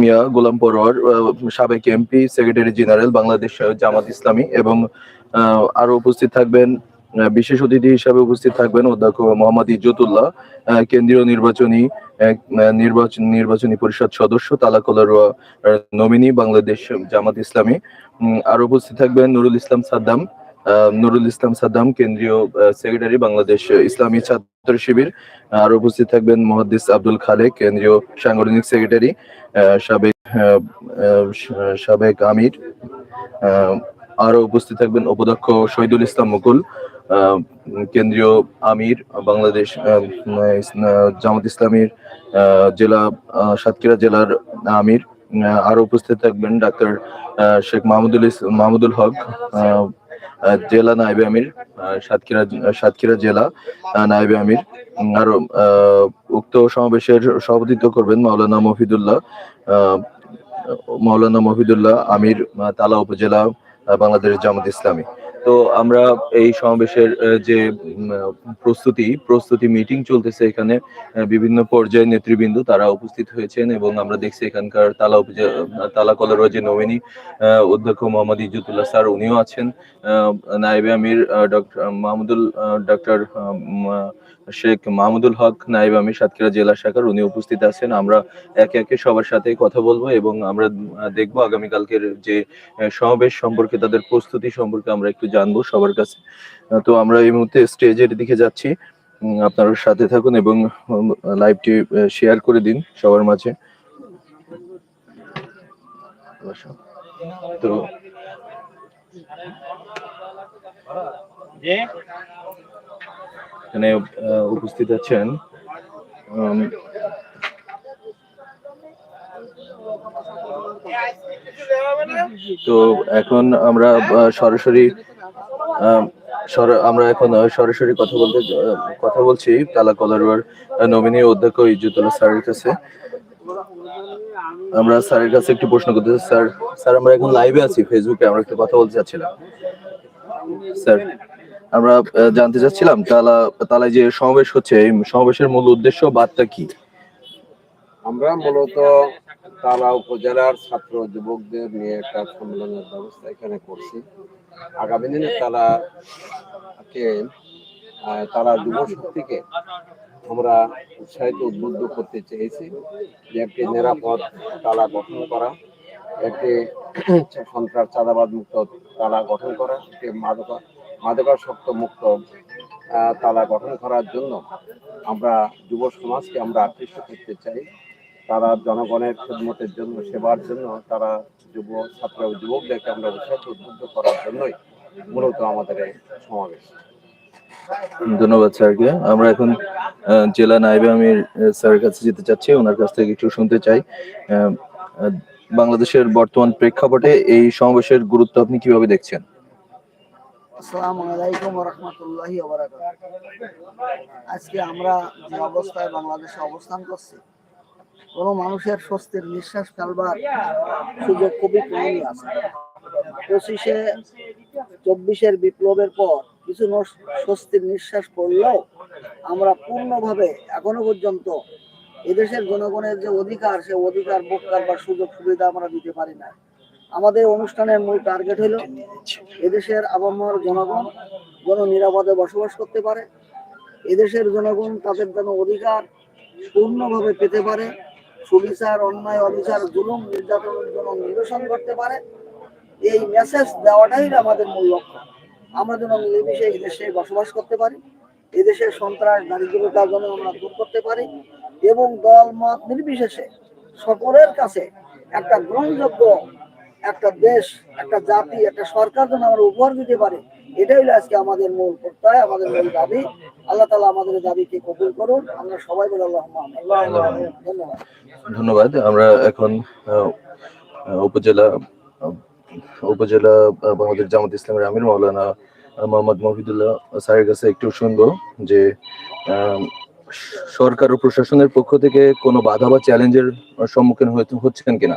মিয়া, গোলাম পরোয়ার সাবেক MP secretary general Bangladesh Jamaat Islami এবং আরও উপস্থিত থাকবেন বিশেষ অতিথি হিসাবে উপস্থিত থাকবেন অধ্যক্ষ মোহাম্মদ ইজ্জতুল্লাহ কেন্দ্রীয় নির্বাচনী নির্বাচন, নির্বাচনী পরিষদ সদস্য তালাকলারোয়া নমিনি, বাংলাদেশ জামাত ইসলামী। আরও উপস্থিত থাকবেন নুরুল ইসলাম সাদ্দাম নুরুল ইসলাম সাদ্দাম, কেন্দ্রীয় সেক্রেটারি বাংলাদেশ ইসলামী ছাত্র শিবির। আর উপস্থিত থাকবেন মহাদ্দিস আব্দুল খালেক, কেন্দ্রীয় সাংগঠনিক সেক্রেটারি সাবেক সাবেক আমির। আরও উপস্থিত থাকবেন উপাধ্যক্ষ শহীদুল ইসলাম মুকুল কেন্দ্রীয় আমির, বাংলাদেশ জামাত ইসলামীর জেলা সাতক্ষীরা জেলার আমির। আরও উপস্থিত থাকবেন ডাক্তার শেখ মাহমুদুল মাহমুদুল হক জেলা নাইবে আমির সাতক্ষীরা সাতক্ষীরা জেলা নাইবে আমির। আর উক্ত সমাবেশের সভাপতিত্ব করবেন মাওলানা মফিদুল্লাহ মাওলানা মফিদুল্লাহ আমির তালা উপজেলা বাংলাদেশ জামাত ইসলামী। তো আমরা এই সমাবেশের যে প্রস্তুতি প্রস্তুতি মিটিং চলতেছে এখানে বিভিন্ন পর্যায়ের নেতৃবৃন্দ তারা উপস্থিত হয়েছেন এবং আমরা দেখছি এখানকার তালা তালা কলের যে নমিনি অধ্যক্ষ মোহাম্মদ ইজুদুল্লাহ স্যার, উনিও আছেন। নায়েবে আমির ডক্টর মাহমুদুল ডক্টর শেখ মাহমুদুল হক, নায়েব আমি সাতক্ষীরা জেলা শাখার উনি উপস্থিত আছেন। আমরা একে একে সবার সাথে কথা বলব এবং আমরা দেখব আগামীকালকের যে সমাবেশ সম্পর্কে, তাদের প্রস্তুতি সম্পর্কে আমরা একটু জানব সবার কাছে। তো আমরা এই মুহূর্তে স্টেজের দিকে যাচ্ছি। আপনারা সাথে থাকুন এবং লাইভটি শেয়ার করে দিন সবার মাঝে। তো এখানে উপস্থিত আছেন। তো এখন আমরা সরাসরি আমরা এখন সরাসরি কথা বলতে কথা বলছি তালা কলারুয়ার নমিনি অধ্যক্ষ ইজ্জতুল্লাহ স্যারের কাছে। আমরা স্যারের কাছে একটু প্রশ্ন করতে স্যার স্যার, আমরা এখন লাইভে আছি ফেসবুকে আমরা একটু কথা বলতে চাচ্ছিলাম। স্যার আমরা জানতে চাচ্ছিলাম, তালা, তালায় যে সমাবেশ হচ্ছে, এই সমাবেশের মূল উদ্দেশ্য বার্তা কি? আমরা মূলত তালা উপজেলার ছাত্র যুবকদের নিয়ে একটা সম্মেলনের ব্যবস্থা এখানে করছি। আগামী দিনে তালা কে তারা যুব শক্তিকে আমরা উৎসাহিত, উদ্বুদ্ধ করতে চেয়েছি যে একটি নিরাপদ তালা গঠন করা, একটি সন্ত্রাস, চাঁদাবাদ মুক্ত তালা গঠন করা, একটি মাদক মাদকাসক্ত মুক্ত তালা গঠন করার জন্য আমরা যুব সমাজকে আমরা আকৃষ্ট করতে চাই। তারা জনগণের খেদমতের জন্য, সেবার জন্য, তারা যুব ছাত্র ও যুবকদেরকে আমরা উৎসাহিত উদ্বুদ্ধ করার জন্যই মূলত আমাদের এই সমাবেশ। ধন্যবাদ স্যারকে। আমরা এখন জেলা নাইবে আমির স্যারের কাছে যেতে চাচ্ছি। ওনার কাছ থেকে একটু শুনতে চাই। বাংলাদেশের বর্তমান প্রেক্ষাপটে এই সমাবেশের গুরুত্ব আপনি কীভাবে দেখছেন? আজকে আমরা যে অবস্থায় বাংলাদেশে অবস্থান করছি মানুষের স্বস্তির নিঃশ্বাস ফেলবার সুযোগ খুবই কমই আছে। পঁচিশে চব্বিশের বিপ্লবের পর কিছু স্বস্তির নিঃশ্বাস পড়লেও আমরা পূর্ণভাবে এখনও পর্যন্ত এদেশের জনগণের যে অধিকার, সে অধিকার ভোগ করবার সুযোগ সুবিধা আমরা দিতে পারি না আমাদের অনুষ্ঠানের মূল টার্গেট হলো এদেশের আবহাওয়ার জনগণ যেন নিরাপদে বসবাস করতে পারে। এদেশের জনগণ তাদের যেন অধিকার পূর্ণভাবে পেতে পারে, সুবিচার, অন্যায়, অবিচার, জুলুম, নির্যাতনের জন্য নিরসন করতে পারে। এই মেসেজ দেওয়াটাই আমাদের মূল লক্ষ্য। আমরা যেন মিলেমিশে এই দেশে বসবাস করতে পারি এদেশের সন্ত্রাস, দারিদ্রতা যেন আমরা দূর করতে পারি এবং দল, মত নির্বিশেষে সকলের কাছে একটা গ্রহণযোগ্য একটা দেশ একটা জাতি একটা সরকার যেন আমরা উপহার দিতে পারে এটাই হলো আজকে আমাদের মূল প্রত্যয় আমাদের মূল দাবি। আল্লাহ তালা আমাদের দাবিকে কবুল করুন। আমরা সবাই বলে আল্লাহ ধন্যবাদ। ধন্যবাদ। আমরা এখন উপজেলা উপজেলা বাংলাদেশ জামাত ইসলামের আমির মাওলানা মোহাম্মদ মহিদুল্লাহ স্যারের কাছে একটু শুনব যে আহ, সরকার ও প্রশাসনের পক্ষ থেকে কোনো বাধা বা চ্যালেঞ্জের সম্মুখীন হতে- হচ্ছেন কিনা?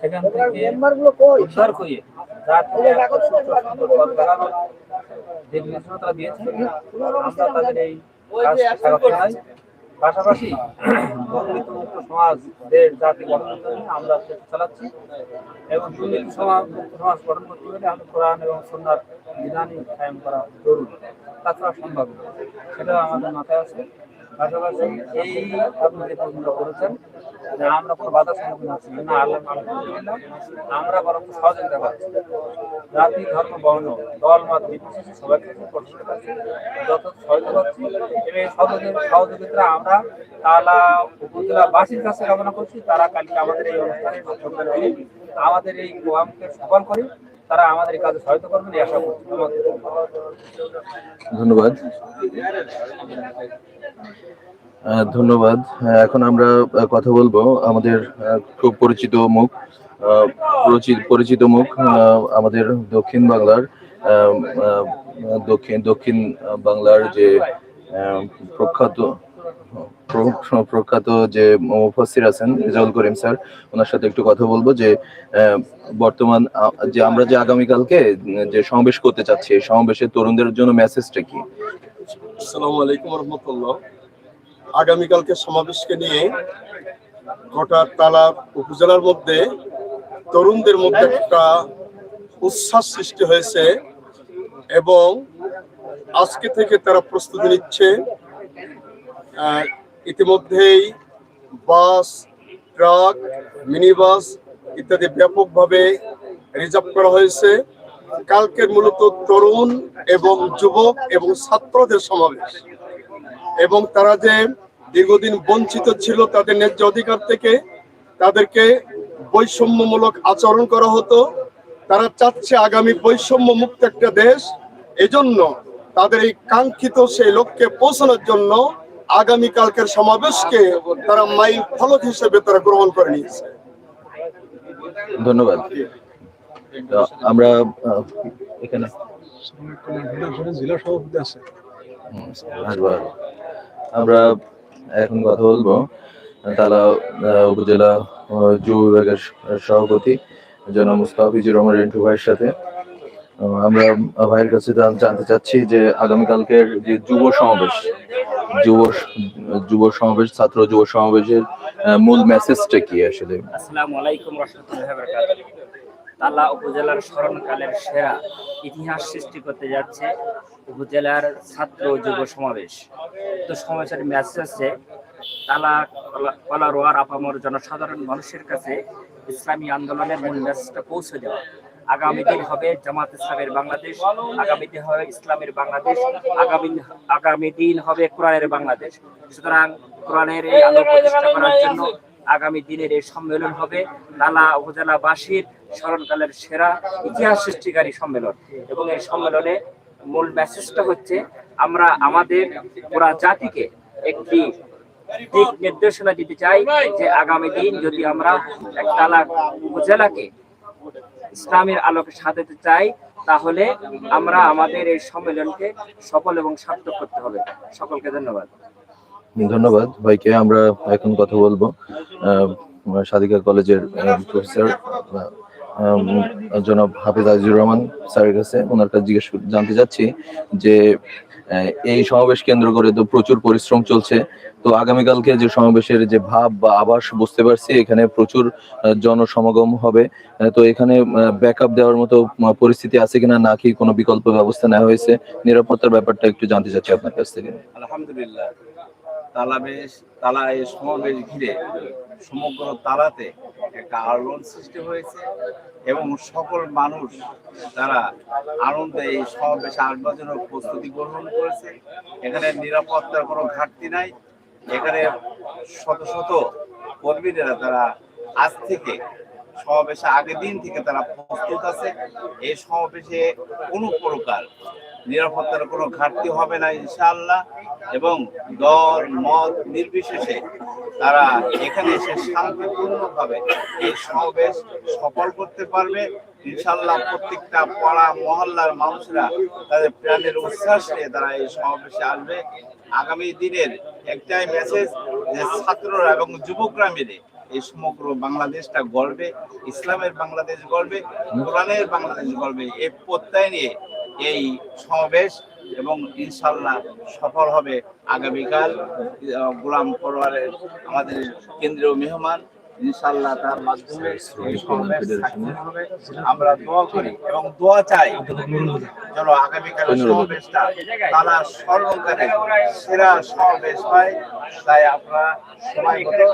সেখান থেকে উদ্ধার করিয়ে যে নির্দেশনা দিয়েছে। আমরা তাদের এই কাজ স্বাগত জানাই পাশাপাশি দুর্নীতিমুক্ত সমাজ দেশ জাতি গঠনের জন্য আমরা চেষ্টা চালাচ্ছি। এবং দুর্নীতি সমাজ মুক্ত সমাজ গঠন করতে হলে আমাদের কোরআন এবং সন্ন্যার বিধানই কায়েম করা জরুরি। তাছাড়া সম্ভব সেটা আমাদের মাথায় আছে। পাশাপাশি এই আপনি করেছেন। যে আমরা কোনো বাধা সম্মুখীন হচ্ছি না আল্লাহ আমরা বরং সহযোগিতা পাচ্ছি। জাতি, ধর্ম, বর্ণ, দল, মত নির্বিশেষে সবাই কাছে পাচ্ছি যত সহযোগিতা পাচ্ছি, এবং এই সহযোগিতা আমরা তালা উপজেলা বাসীর কাছে কামনা করছি। তারা কালকে আমাদের এই অনুষ্ঠানে আমাদের এই প্রোগ্রামকে সফল করে তারা আমাদের কাজে সহায়তা করবেন, এই আশা করছি। ধন্যবাদ। ধন্যবাদ। এখন আমরা কথা বলব আমাদের খুব পরিচিত মুখ পরিচিত মুখ আমাদের দক্ষিণ বাংলার দক্ষিণ দক্ষিণ বাংলার যে প্রখ্যাত প্র- প্রখ্যাত যে মুফাসসির আছেন রেজাউল করিম স্যার, ওনার সাথে একটু কথা বলব যে বর্তমান যে আমরা যে আগামীকালকে, যে সমাবেশ করতে চাচ্ছি, এই সমাবেশের তরুণদের জন্য মেসেজটা কি? আসসালামু আলাইকুম রহমতুল্লাহ আগামীকালকে সমাবেশকে নিয়ে গোটা তালা উপজেলার মধ্যে তরুণদের মধ্যে একটা উচ্ছ্বাস সৃষ্টি হয়েছে এবং আজকে থেকে তারা প্রস্তুতি নিচ্ছে। ইতিমধ্যেই বাস, ট্রাক মিনি বাস ইত্যাদি ব্যাপকভাবে রিজার্ভ করা হয়েছে। কালকের মূলত তরুণ এবং যুবক এবং ছাত্রদের সমাবেশ। এবং তারা যে দীর্ঘদিন বঞ্চিত ছিল তাদের ন্যায্য অধিকার থেকে তাদেরকে বৈষম্যমূলক আচরণ করা হতো। তারা চাচ্ছে আগামী বৈষম্য মুক্ত একটা দেশ। এজন্য তাদের এই কাঙ্ক্ষিত সেই লক্ষ্যে পৌঁছানোর জন্য আগামী কালকের সমাবেশকে তারা মাইল ফলক হিসেবে তারা গ্রহণ করে নিয়েছে। ধন্যবাদ। আমরা এখানে। আমরা এখন কথা বলব তালা উপজেলা যুব বিভাগের সভাপতি জনাব মুস্তাফিজুর রহমান রেন্টু ভাইয়ের সাথে। আমরা ভাইয়ের কাছে জানতে চাচ্ছি যে আগামীকালকের যে যুব সমাবেশ যুব যুব সমাবেশ, ছাত্র যুব সমাবেশের মূল মেসেজটা কি আসলে? আসসালামু আলাইকুম রহমতুল্লাহ তালা উপজেলার স্মরণকালের সেরা ইতিহাস সৃষ্টি করতে যাচ্ছে উপজেলার ছাত্র যুব সমাবেশ। তো সমাবেশের মেসেজ তালা কলা- কলারোয়ার আপামর জনসাধারণ মানুষের কাছে ইসলামী আন্দোলনের মূল মেসেজটা পৌঁছে দেওয়া। আগামী দিন হবে জামাত ইসলামের বাংলাদেশ, আগামী দিন হবে ইসলামের বাংলাদেশ, আগামী আগামী দিন হবে কোরআনের বাংলাদেশ। সুতরাং কোরআনের এই আলো প্রতিষ্ঠা করার জন্য আগামী দিনের এই সম্মেলন হবে নালা উপজেলাবাসীর স্মরণকালের সেরা ইতিহাস সৃষ্টিকারী সম্মেলন। এবং এই সম্মেলনে মূল মেসেজটা হচ্ছে, আমরা আমাদের পুরা জাতিকে একটি দিক নির্দেশনা দিতে চাই যে আগামী দিন যদি আমরা এক তালা উপজেলাকে ইসলামের আলোকে সাজাতে চাই, তাহলে আমরা আমাদের এই সম্মেলনকে সফল এবং সার্থক করতে হবে। সকলকে ধন্যবাদ। ধন্যবাদ। ভাইকে আমরা এখন কথা বলব। সাদিকা কলেজের প্রফেসর জনাব হাফিজ আজিজুর রহমান স্যারের কাছে ওনার কাছে জিজ্ঞেস জানতে চাচ্ছি যে এই সমাবেশ কেন্দ্র করে তো প্রচুর পরিশ্রম চলছে। তো আগামীকালকে যে সমাবেশের যে ভাব বা আবাস বুঝতে পারছি, এখানে প্রচুর জনসমাগম হবে। তো এখানে ব্যাকআপ দেওয়ার মতো পরিস্থিতি আছে কিনা নাকি কোনো বিকল্প ব্যবস্থা নেওয়া হয়েছে, নিরাপত্তার ব্যাপারটা একটু জানতে চাচ্ছি আপনার কাছ থেকে। আলহামদুলিল্লাহ। তালাবেশ তালা এই সমাবেশ ঘিরে সমগ্র তালাতে একটা আলোড়ন সৃষ্টি হয়েছে এবং সকল মানুষ তারা আনন্দে এই সমাবেশে আসবার জন্য প্রস্তুতি গ্রহণ করেছে। এখানে নিরাপত্তার কোনো ঘাটতি নাই। এখানে শত শত কর্মীরা তারা আজ থেকে সমাবেশে আগের দিন থেকে তারা প্রস্তুত আছে। এই সমাবেশে কোনো প্রকার নিরাপত্তার কোনো ঘাটতি হবে না ইনশাআল্লাহ। এবং দল, মত নির্বিশেষে তারা এখানে এসে শান্তিপূর্ণভাবে এই সমাবেশ সফল করতে পারবে। ইনশাআল্লাহ প্রত্যেকটা পাড়া, মহল্লার মানুষরা তাদের প্রাণের উচ্ছ্বাস নিয়ে তারা এই সমাবেশে আসবে। আগামী দিনের একটাই মেসেজ যে ছাত্ররা এবং যুবকরা মিলে এই সমগ্র বাংলাদেশটা গড়বে, ইসলামের বাংলাদেশ গড়বে, কোরআনের বাংলাদেশ গড়বে। এই প্রত্যয় নিয়ে এই সমাবেশ এবং ইনশাল্লাহ সফল হবে আগামীকাল। গোলাম পরোয়ারের আমাদের কেন্দ্রীয় মেহমান ইনশাল্লাহ তার মাধ্যমে এই সমাবেশ হবে। আমরা দোয়া করি এবং দোয়া চাই যেন আগামীকালের সমাবেশটা তারা সর্বকালে সেরা সমাবেশ হয়। তাই আপনারা সময় মতো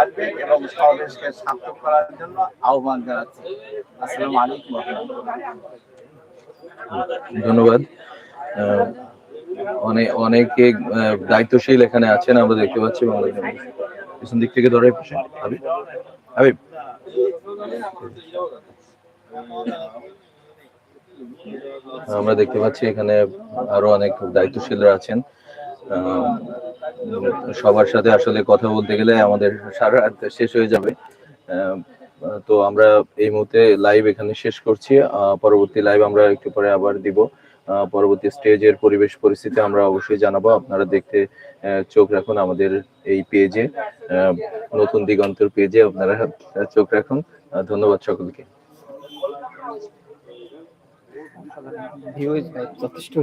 আসবেন এবং সমাবেশকে সার্থক করার জন্য আহ্বান জানাচ্ছি। আসসালামু আলাইকুম। ধন্যবাদ। অনেক অনেকে দায়িত্বশীল এখানে আছেন, আমরা দেখতে পাচ্ছি পিছন দিক থেকে ধরে হাবিব। আমরা দেখতে পাচ্ছি এখানে আরও অনেক দায়িত্বশীলরা আছেন। সবার সাথে আসলে কথা বলতে গেলে আমাদের সারা রাত শেষ হয়ে যাবে। তো আমরা এই মুহূর্তে লাইভ এখানে শেষ করছি। পরবর্তী লাইভ আমরা একটু পরে আবার দিব। পরবর্তী স্টেজের পরিবেশ পরিস্থিতি আমরা অবশ্যই জানাব। আপনারা দেখতে চোখ রাখুন আমাদের এই পেজে নতুন দিগন্তর পেজে আপনারা চোখ রাখুন। ধন্যবাদ সকলকে। যথেষ্ট